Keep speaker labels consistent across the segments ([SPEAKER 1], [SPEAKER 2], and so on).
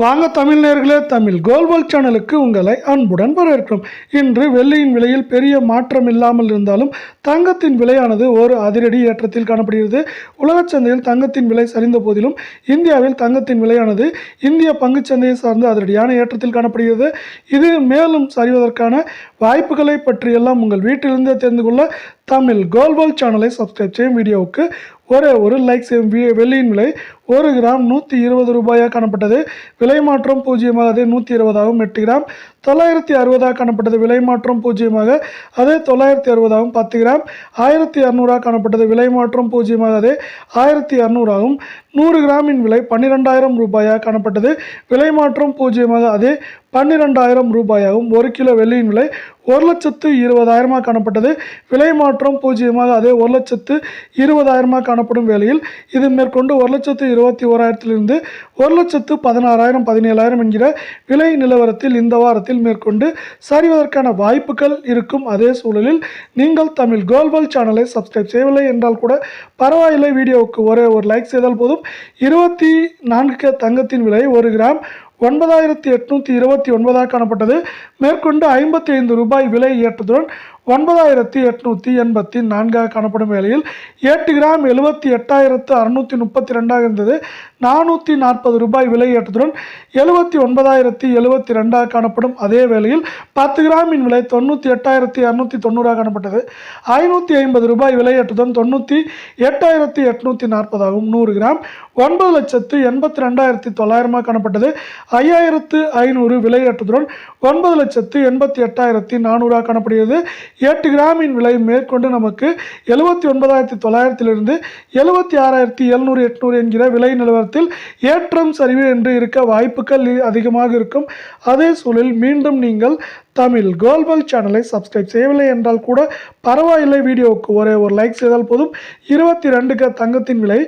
[SPEAKER 1] வாங்க தமிழ் நேர்களே தமிழ் கோல்வால் சேனலுக்கு உங்களை அன்புடன் வரவேற்கிறோம். இன்று வெள்ளியின் விலையில் பெரிய மாற்றம் இல்லாமல் இருந்தாலும் தங்கத்தின் விலையானது ஒரு அதிரடி ஏற்றத்தில் காணப்படுகிறது. உலகச் சந்தையில் தங்கத்தின் விலை சரிந்த போதிலும் இந்தியாவில் தங்கத்தின் விலையானது இந்திய பங்குச் சந்தையை சார்ந்து அதிரடியான ஏற்றத்தில் காணப்படுகிறது. இது மேலும் சரிவதற்கான வாய்ப்புகளை பற்றியெல்லாம் உங்கள் வீட்டிலிருந்தே தெரிந்து கொள்ள தமிழ் கோல்வால் சேனலை சப்ஸ்கிரைப் செய்யும் வீடியோவுக்கு ஒரே ஒரு லைக் செய்யும் வெள்ளியின் விலை ஒரு கிராம் நூற்றி இருபது ரூபாயாக காணப்பட்டது. விலை மாற்றம் பூஜ்ஜியமாக அதே நூற்றி இருபதாகவும் எட்டு கிராம். தொள்ளாயிரத்தி அறுபதாக காணப்பட்டது. விலை மாற்றம் பூஜ்ஜியமாக அதே தொள்ளாயிரத்தி அறுபதாகவும் பத்து கிராம். ஆயிரத்தி அறநூறாக காணப்பட்டது. விலை மாற்றம் பூஜ்ஜியமாக அதே ஆயிரத்தி அறநூறாகவும். நூறு கிராமின் விலை பன்னிரெண்டாயிரம் ரூபாயாக காணப்பட்டது. விலை மாற்றம் பூஜ்ஜியமாக அதே பன்னிரெண்டாயிரம் ரூபாயாகவும். ஒரு கிலோ வெள்ளியின் விலை ஒரு லட்சத்து இருபதாயிரமாக காணப்பட்டது. விலை மாற்றம் பூஜ்ஜியமாக அதே ஒரு லட்சத்து இருபதாயிரமாக காணப்படும் வேளையில் இது மேற்கொண்டு ஒரு லட்சத்து இருபத்தி ஓராயிரத்திலிருந்து ஒரு லட்சத்து பதினாறாயிரம் பதினேழாயிரம் என்கிற விலை நிலவரத்தில் இந்த வாரத்தில் மேற்கொண்டு சரிவதற்கான வாய்ப்புகள் இருக்கும். அதே சூழலில் நீங்கள் தமிழ் கோல்வல் சேனலை சப்ஸ்கிரைப் செய்யவில்லை என்றால் கூட பரவாயில்லை. வீடியோவுக்கு ஒரே ஒரு லைக் செய்தால் போதும். இருபத்தி நான்கு தங்கத்தின் விலை ஒரு கிராம் ஒன்பதாயிரத்தி எட்நூற்றி இருபத்தி ஒன்பதாக காணப்பட்டது. மேற்கொண்டு ஐம்பத்தி ஐந்து ரூபாய் விலை ஏற்றத்துடன் ஒன்பதாயிரத்தி எட்நூற்றி எண்பத்தி நான்காக காணப்படும் வேளையில் எட்டு கிராம் எழுபத்தி எட்டாயிரத்து அறுநூற்றி முப்பத்தி ரெண்டாக இருந்தது. நானூற்றி நாற்பது ரூபாய் விலை ஏற்றத்துடன் எழுபத்தி ஒன்பதாயிரத்தி எழுபத்தி ரெண்டாக காணப்படும் அதே வேளையில் பத்து கிராமின் விலை தொண்ணூற்றி எட்டாயிரத்தி இரநூத்தி தொண்ணூறாக காணப்பட்டது. ஐநூற்றி ஐம்பது ரூபாய் விலை ஏற்றத்துடன் தொண்ணூற்றி எட்டாயிரத்தி எட்நூற்றி நாற்பதாகவும் நூறு கிராம் ஒன்பது லட்சத்து எண்பத்தி ரெண்டாயிரத்தி தொள்ளாயிரமாக காணப்பட்டது. ஐயாயிரத்து ஐநூறு விலை ஏற்றத்துடன் ஒன்பது லட்சத்து எண்பத்தி எட்டாயிரத்தி நானூறாக காணப்படுகிறது. எட்டு கிராமின் விலை மேற்கொண்டு நமக்கு எழுபத்தி ஒன்பதாயிரத்தி தொள்ளாயிரத்திலிருந்து எழுபத்தி ஆறாயிரத்தி எழுநூறு எட்நூறு என்கிற விலை நிலவரத்தில் ஏற்றம் சரிவு என்று இருக்க வாய்ப்புகள் அதிகமாக இருக்கும். அதே சூழலில் மீண்டும் நீங்கள் தமிழ் கோல்வல் சேனலை சப்ஸ்கிரைப் செய்யவில்லை என்றால் கூட பரவாயில்லை வீடியோவுக்கு. ஒரே ஒரு லைக் செய்தால் போதும். இருபத்தி ரெண்டுக்கு தங்கத்தின் விலை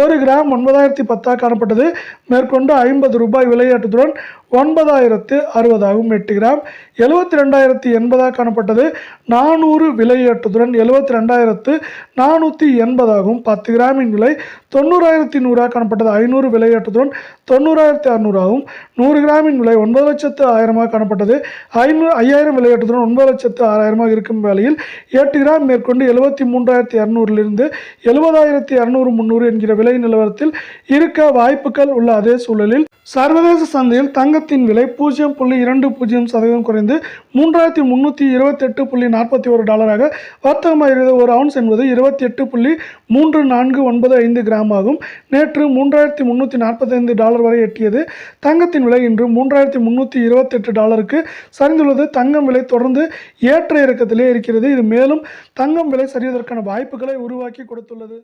[SPEAKER 1] ஒரு கிராம் ஒன்பதாயிரத்தி பத்தாக காணப்பட்டது. மேற்கொண்டு ஐம்பது ரூபாய் விலையேற்றத்துடன் ஒன்பதாயிரத்து அறுபதாகவும் எட்டு கிராம் எழுபத்தி ரெண்டாயிரத்தி எண்பதாக காணப்பட்டது. நானூறு விலையேற்றத்துடன் எழுபத்தி ரெண்டாயிரத்து நானூற்றி எண்பதாகவும் பத்து கிராமின் விலை தொண்ணூறாயிரத்தி நூறாக காணப்பட்டது. ஐநூறு விலையேற்றத்துடன் தொண்ணூறாயிரத்தி அறநூறாகவும் நூறு கிராமின் விலை ஒன்பது லட்சத்து ஆயிரமாக காணப்பட்டது. ஐநூறு ஐயாயிரம் விலையேற்றத்துடன் ஒன்பது லட்சத்து ஆறாயிரமாக இருக்கும் வேளையில் எட்டு கிராம் மேற்கொண்டு எழுபத்தி மூன்றாயிரத்தி இரநூறிலிருந்து எழுபதாயிரத்தி இரநூறு முந்நூறு என்கிற விலை நிலவரத்தில் இருக்க வாய்ப்புகள் உள்ள அதே சூழலில் சர்வதேச சந்தையில் தங்கத்தின் விலை பூஜ்ஜியம் புள்ளி இரண்டு பூஜ்ஜியம் சதவீதம் குறைந்து மூன்றாயிரத்தி முந்நூற்றி இருபத்தெட்டு புள்ளி நாற்பத்தி ஒரு டாலராக வர்த்தகமாகிறது ஒரு அவுன்ஸ் என்பது இருபத்தி எட்டு புள்ளி மூன்று நான்கு ஒன்பது ஐந்து கிராம் ஆகும். நேற்று மூன்றாயிரத்தி முந்நூற்றி நாற்பத்தைந்து டாலர் வரை எட்டியது. தங்கத்தின் விலை இன்று மூன்றாயிரத்தி முந்நூற்றி இருபத்தெட்டு டாலருக்கு சரிந்துள்ளது. தங்கம் விலை தொடர்ந்து ஏற்ற இறக்கத்திலே இருக்கிறது. இது மேலும் தங்கம் விலை சரிவதற்கான வாய்ப்புகளை உருவாக்கி கொடுத்துள்ளது.